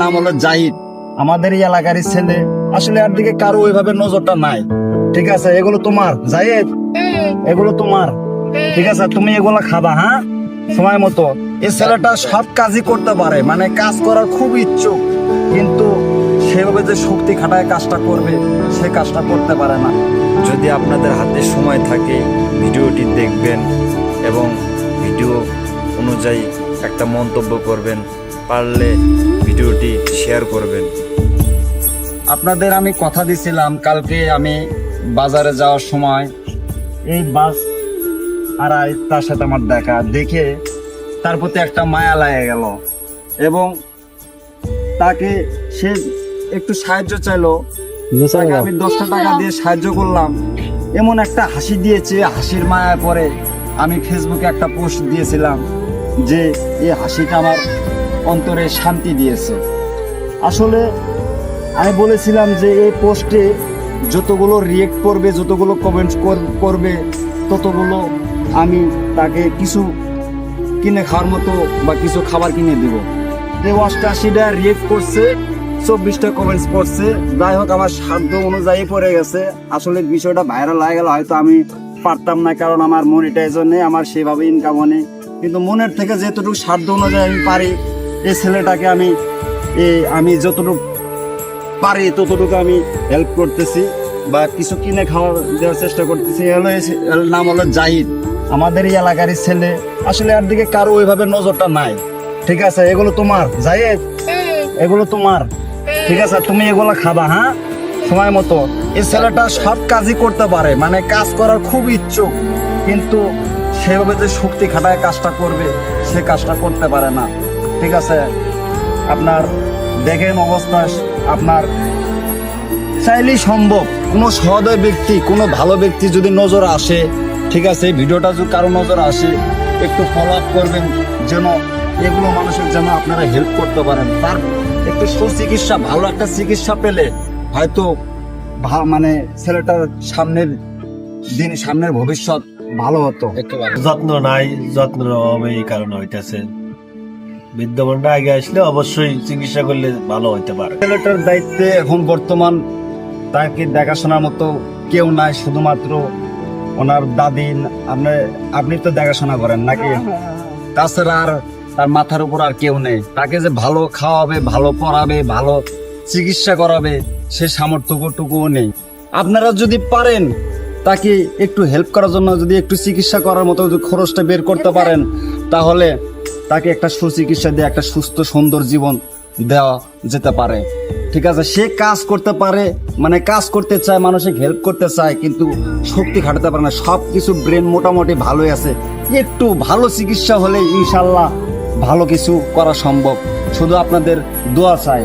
নাম হলো জাহিদ। আমাদের এই এলাকারই ছেলে আসলে আর দিকে কারও ওইভাবে নজরটা নাই। ঠিক আছে এগুলো তোমার। জাহিদ এগুলো তোমার। ঠিক আছে তুমি এগুলো খাবা হ্যাঁ? সময় মতো। এই ছেলেটা সব কাজই করতে পারে মানে কাজ করার খুব ইচ্ছুক। কিন্তু সেভাবে যে শক্তি খাটায় কাজটা করবে সে কাজটা করতে পারে না। যদি আপনাদের হাতে সময় থাকে ভিডিওটি দেখবেন এবং ভিডিও অনুযায়ী একটা মন্তব্য করবেন পারলে ভিডিওটি শেয়ার করবেন। আপনাদের আমি কথা দিছিলাম কালকে আমি বাজারে যাওয়ার সময় এই বাস আর তার সাথে আমার দেখা। দেখে তার প্রতি একটা মায়া লাগে গেল এবং তাকে সে একটু সাহায্য চাইলো। আমি দশটা টাকা দিয়ে সাহায্য করলাম। এমন একটা হাসি দিয়েছে হাসির মায়া পরে আমি ফেসবুকে একটা পোস্ট দিয়েছিলাম যে এই হাসিটা আমার অন্তরে শান্তি দিয়েছে। আসলে আমি বলেছিলাম যে এই পোস্টে যতগুলো রিয়েক্ট করবে, যতগুলো কমেন্ট করবে, ততগুলো আমি তাকে কিছু কিনে খাওয়ার মতো বা কিছু খাবার কিনে দেব। এই অষ্টাশিটা রিয়েক্ট করছে, চব্বিশটা কমেন্টস করছে, যাই হোক আমার সাধ্য অনুযায়ী পড়ে গেছে। আসলে বিষয়টা ভাইরাল হয়ে গেল, হয়তো আমি পারতাম না, কারণ আমার মনিটাইজও নেই, আমার সেভাবে ইনকামও নেই। কিন্তু মনের থেকে যেতটুকু সাধ্য অনুযায়ী আমি পারি এই ছেলেটাকে আমি, এই আমি যতটুকু পারি ততটুকু আমি হেল্প করতেছি বা কিছু কিনে খাওয়া দেওয়ার চেষ্টা করতেছি। হলো নাম হলো জাহিদ। আমাদের এই এলাকারই ছেলে, আসলে আর দিকে কারও ওইভাবে নজরটা নাই। ঠিক আছে, এগুলো তোমার। জাহিদ, এগুলো তোমার। ঠিক আছে, তুমি এগুলো খাবা হ্যাঁ? সময় মতো। এই ছেলেটা সব কাজই করতে পারে মানে কাজ করার খুব ইচ্ছুক। কিন্তু সেভাবে যে শক্তি খাটায় কাজটা করবে, সে কাজটা করতে পারে না। ঠিক আছে? আপনার দেখেন অবস্থা, আপনার চাইলেই সম্ভব। কোনো সহদয় ব্যক্তি, কোনো ভালো ব্যক্তি যদি নজর আসে, ঠিক আছে ভিডিওটা যদি কারও নজর আসে, একটু ফলো আপ করবেন যেন এগুলো মানুষের যেন আপনারা হেল্প করতে পারেন। তার একটু সুচিকিৎসা, ভালো একটা চিকিৎসা পেলে হয়তো মানে ছেলেটার সামনের দিন, সামনের ভবিষ্যৎ ভালো হতো। যত্ন নাই, যত্নের অভাবে এই কারণে হইতেছে। বিদ্যমানটা আগে আসলে অবশ্যই চিকিৎসা করলে ভালো হইতে পারে। ছেলেটার দায়িত্বে এখন বর্তমান তাকে দেখাশোনার মতো কেউ নাই শুধুমাত্র ওনার দাদি। আপনি আপনি তো দেখাশোনা করেন নাকি? তাছাড়া আর তার মাথার উপর আর কেউ নেই। তাকে যে ভালো খাওয়াবে ভালো পড়াবে ভালো চিকিৎসা করাবে সে সামর্থ্যটুকুও নেই। আপনারা যদি পারেন তাকে একটু হেল্প করার জন্য যদি একটু চিকিৎসা করার মতো যদি খরচটা বের করতে পারেন তাহলে তাকে একটা সুচিকিৎসা দিয়ে একটা সুস্থ, সুন্দর জীবন দেওয়া যেতে পারে। ঠিক আছে? সে কাজ করতে পারে মানে কাজ করতে চায় মানুষকে হেল্প করতে চায়, কিন্তু শক্তি খাটাতে পারে না। সব কিছু ব্রেন মোটামুটি ভালোই আছে। একটু ভালো চিকিৎসা হলে ইনশাল্লাহ ভালো কিছু করা সম্ভব। শুধু আপনাদের দোয়া চাই।